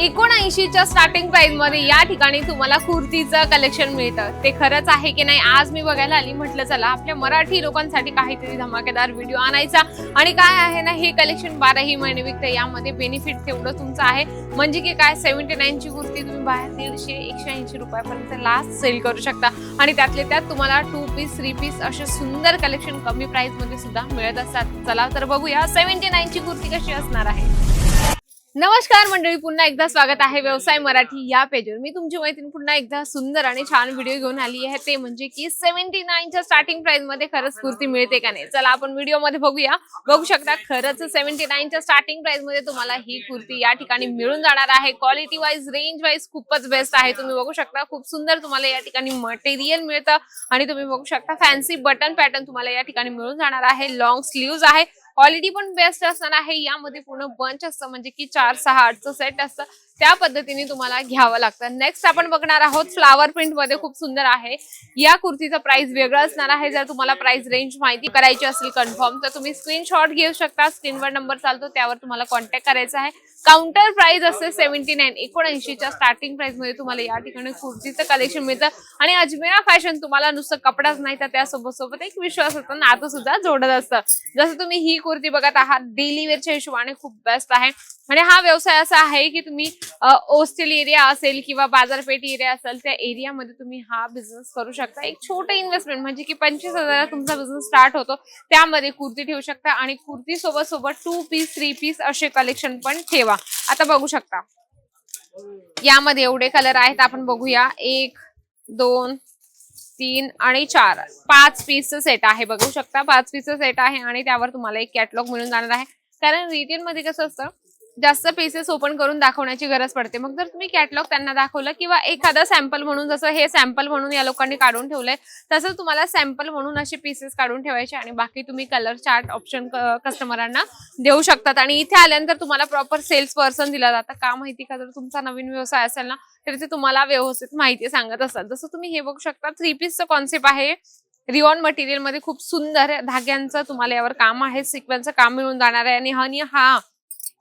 एकोणऐंशीच्या starting प्राइसमध्ये या ठिकाणी तुम्हाला कुर्तीचं कलेक्शन मिळतं. ते खरंच आहे की नाही? आज मी बघायला आली म्हटलं चला आपल्या मराठी लोकांसाठी काहीतरी धमाकेदार व्हिडिओ आणायचा. आणि काय आहे ना हे कलेक्शन बाराही महिने विकतं. यामध्ये बेनिफिट तेवढं तुमचं आहे. म्हणजे की काय सेव्हन्टी नाईनची कुर्ती तुम्ही बाहेर दीडशे एकशे ऐंशी रुपयापर्यंत लास्ट सेल करू शकता. आणि त्यातले त्यात तुम्हाला टू पीस थ्री पीस असे सुंदर कलेक्शन कमी प्राइसमध्ये सुद्धा मिळत असतात. चला तर बघूया सेव्हन्टी नाईनची कुर्ती कशी असणार आहे? नमस्कार मंडळी पुन्हा एकदा स्वागत आहे व्यवसाय मराठी या पेजवर. मी तुमची मैत्रीण पुन्हा एकदा सुंदर आणि छान व्हिडिओ घेऊन आली आहे. ते म्हणजे की सेव्हन्टी नाईनच्या स्टार्टिंग प्राइसमध्ये खरंच कुर्ती मिळते का नाही? चला आपण व्हिडिओमध्ये बघूया. बघू शकता खरंच सेव्हन्टी नाईनच्या स्टार्टिंग प्राइसमध्ये तुम्हाला ही कुर्ती या ठिकाणी मिळून जाणार आहे. क्वालिटी वाईज रेंज वाईज खूपच बेस्ट आहे. तुम्ही बघू शकता खूप सुंदर तुम्हाला या ठिकाणी मटेरियल मिळतं. आणि तुम्ही बघू शकता फॅन्सी बटन पॅटर्न तुम्हाला या ठिकाणी मिळून जाणार आहे. लॉंग स्लीव्ज आहे. क्वालिटी पण बेस्ट असणार आहे. यामध्ये पूर्ण बंच असतं. म्हणजे की चार सहा आठचं सेट असतं. त्या पद्धतीने तुम्हाला घ्यावं लागतं. नेक्स्ट आपण बघणार आहोत फ्लावर प्रिंटमध्ये खूप सुंदर आहे. या कुर्तीचा प्राइस वेगळा असणार आहे. जर तुम्हाला प्राइस रेंज माहिती करायची असेल कन्फर्म तर तुम्ही स्क्रीनशॉट घेऊ शकता. स्क्रीनवर नंबर चालतो. त्यावर तुम्हाला कॉन्टॅक्ट करायचा आहे. काउंटर प्राइस असते सेव्हन्टी नाईन एकोणऐंशीच्या स्टार्टिंग प्राइसमध्ये तुम्हाला या ठिकाणी कुर्तीचं कलेक्शन मिळतं. आणि अजमेरा फॅशन तुम्हाला नुसतं कपडाच नाही तर त्यासोबत सोबत एक विश्वासाचं नातं सुद्धा जोडत असतं. जसं तुम्ही ही कुर्ती बघत आहात डेली वेअरच्या हिशोबाने खूप बेस्ट आहे. आणि हा व्यवसाय असा आहे की तुम्ही ओस्टेल एरिया असेल किंवा बाजारपेठ एरिया असेल त्या एरियामध्ये तुम्ही हा बिझनेस करू शकता. एक छोटं इन्व्हेस्टमेंट म्हणजे की पंचवीस हजारात तुमचा बिझनेस स्टार्ट होतो त्यामध्ये कुर्ती ठेवू शकता. आणि कुर्ती सोबत सोबत टू पीस थ्री पीस असे कलेक्शन पण ठेवा. आता बघू शकता. यामध्ये एवढे कलर आहेत आपण बघूया. एक दोन तीन आणि चार. पाच पीसचं सेट आहे बघू शकता. पाच पीसचं सेट आहे आणि त्यावर तुम्हाला एक कॅटलॉग मिळून जाणार आहे. कारण रिटेलमध्ये कसं असतं जास्त पीसेस ओपन करून दाखवण्याची गरज पडते. मग जर तुम्ही कॅटलॉग त्यांना दाखवलं किंवा एखादा सॅम्पल म्हणून जसं हे सॅम्पल म्हणून या लोकांनी काढून ठेवलंय तसं तुम्हाला सॅम्पल म्हणून असे पीसेस काढून ठेवायचे आणि बाकी तुम्ही कलर चार्ट ऑप्शन कस्टमरांना देऊ शकतात. आणि इथे आल्यानंतर तुम्हाला प्रॉपर सेल्स पर्सन दिला जातं. का माहिती का? जर तुमचा नवीन व्यवसाय असेल ना तर ते तुम्हाला व्यवस्थित माहिती सांगत असतात. जसं तुम्ही हे बघू शकता थ्री पीसचं कॉन्सेप्ट आहे. रिओन मटेरियलमध्ये खूप सुंदर धाग्यांचं तुम्हाला यावर काम आहे. सिक्वेन्सचं काम मिळून जाणार आहे. आणि आणि हा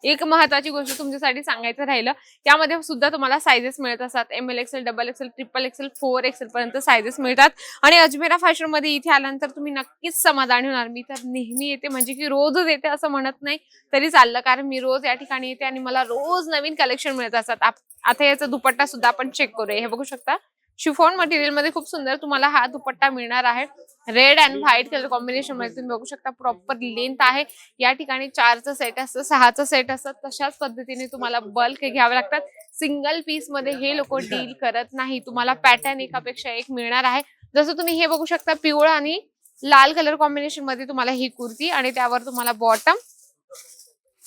एक महत्वाची गोष्ट तुमच्यासाठी सांगायचं राहिलं यामध्ये सुद्धा तुम्हाला सायझेस मिळत असतात. M L XL double XL triple XL four XL पर्यंत सायझेस मिळतात. आणि अजमेरा फॅशनमध्ये इथे आल्यानंतर तुम्ही नक्कीच समाधानी होणार. मी तर नेहमी येते म्हणजे की रोजच येते असं म्हणत नाही तरी चाललं. कारण मी रोज या ठिकाणी येते आणि मला रोज नवीन कलेक्शन मिळत असतात. आता याचा दुपट्टा सुद्धा आपण चेक करूया. हे बघू शकता? शिफॉन मटेरियलमध्ये खूप सुंदर तुम्हाला हा दुपट्टा मिळणार आहे. रेड अँड व्हाईट कलर कॉम्बिनेशनमध्ये तुम्ही बघू शकता प्रॉपर लेंथ आहे. या ठिकाणी चारचं सेट असतं सहाचं सेट असतं. तशाच पद्धतीने तुम्हाला बल्क घ्यावे लागतात. सिंगल पीसमध्ये हे लोक डील करत नाही. तुम्हाला पॅटर्न एकापेक्षा एक मिळणार आहे. जसं तुम्ही हे बघू शकता पिवळा आणि लाल कलर कॉम्बिनेशनमध्ये तुम्हाला ही कुर्ती आणि त्यावर तुम्हाला बॉटम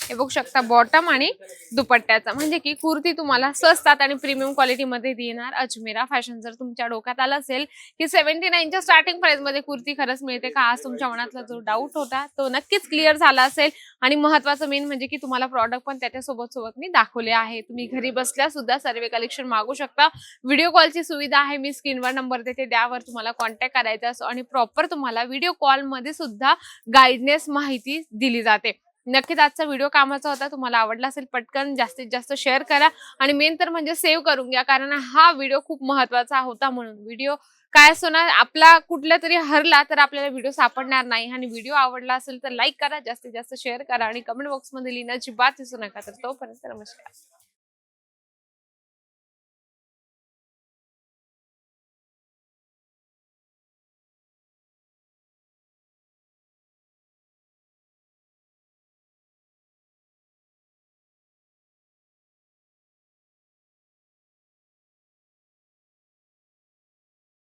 हे बघू शकता बॉटम आणि दुपट्ट्याचा. म्हणजे की कुर्ती तुम्हाला स्वस्तात आणि प्रीमियम क्वालिटीमध्ये देणार अजमेरा फॅशन जर तुमच्या डोक्यात आलं असेल की सेव्हन्टी नाईनच्या स्टार्टिंग प्राईजमध्ये कुर्ती खरंच मिळते का आज तुमच्या मनातला जो डाऊट होता तो नक्कीच क्लिअर झाला असेल. आणि महत्वाचं मेन म्हणजे की तुम्हाला प्रॉडक्ट पण त्याच्यासोबत सोबत मी दाखवले आहे. तुम्ही घरी बसल्या सुद्धा सर्व कलेक्शन मागू शकता. व्हिडिओ कॉलची सुविधा आहे मी स्क्रीनवर नंबर देते. त्यावर तुम्हाला कॉन्टॅक्ट करायचा असतो आणि प्रॉपर तुम्हाला व्हिडिओ कॉलमध्ये सुद्धा गाईडनेस माहिती दिली जाते. नक्कीच आजचा व्हिडिओ कामाचा होता. तुम्हाला आवडला असेल पटकन जास्तीत जास्त शेअर करा. आणि मेन तर म्हणजे सेव्ह करून घ्या कारण हा व्हिडिओ खूप महत्त्वाचा होता म्हणून. व्हिडिओ काय असतो ना आपला कुठला तरी हरला तर आपल्याला व्हिडिओ सापडणार नाही. आणि व्हिडिओ आवडला असेल तर लाईक करा जास्तीत जास्त शेअर करा. आणि कमेंट बॉक्समध्ये लिहिण्याची बात दिसू नका. तर तोपर्यंत नमस्कार.